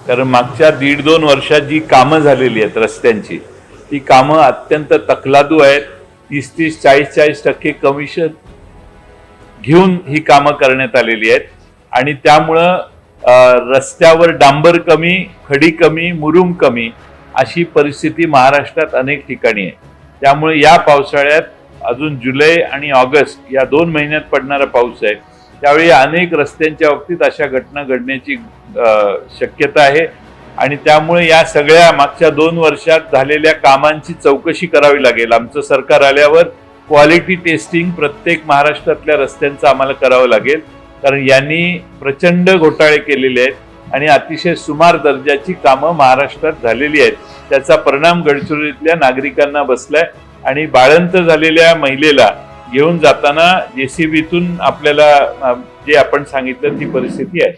कारण मागच्या दीड दोन वर्षात जी कामं झालेली आहेत रस्त्यांची ती कामं अत्यंत तकलादू आहेत. तीस तीस चाळीस चाळीस टक्के कमिशन घेऊन ही कामं करण्यात आलेली आहेत. आणि त्यामुळं रस्त्यावर डांबर कमी खडी कमी मुरुम कमी अशी परिस्थिती महाराष्ट्रात अनेक ठिकाणी आहे. त्यामुळे या पावसाळ्यात अजून जुलै आणि ऑगस्ट या दोन महिन्यात पडणारा पाऊस आहे. त्यावेळी अनेक रस्त्यांच्या बाबतीत अशा घटना घडण्याची शक्यता आहे. आणि त्यामुळे या सगळ्या मागच्या दोन वर्षात झालेल्या कामांची चौकशी करावी लागेल. आमचं सरकार आल्यावर क्वालिटी टेस्टिंग प्रत्येक महाराष्ट्रातल्या रस्त्यांचं आम्हाला करावं लागेल. कारण यांनी प्रचंड घोटाळे केलेले आहेत आणि अतिशय सुमार दर्जाची कामं महाराष्ट्रात झालेली आहेत. त्याचा परिणाम गडचिरोलीतल्या नागरिकांना बसलाय. आणि बाळंत झालेल्या महिलेला घेऊन जाताना जेसीबीतून आपल्याला जे आपण सांगितलं ती परिस्थिती आहे.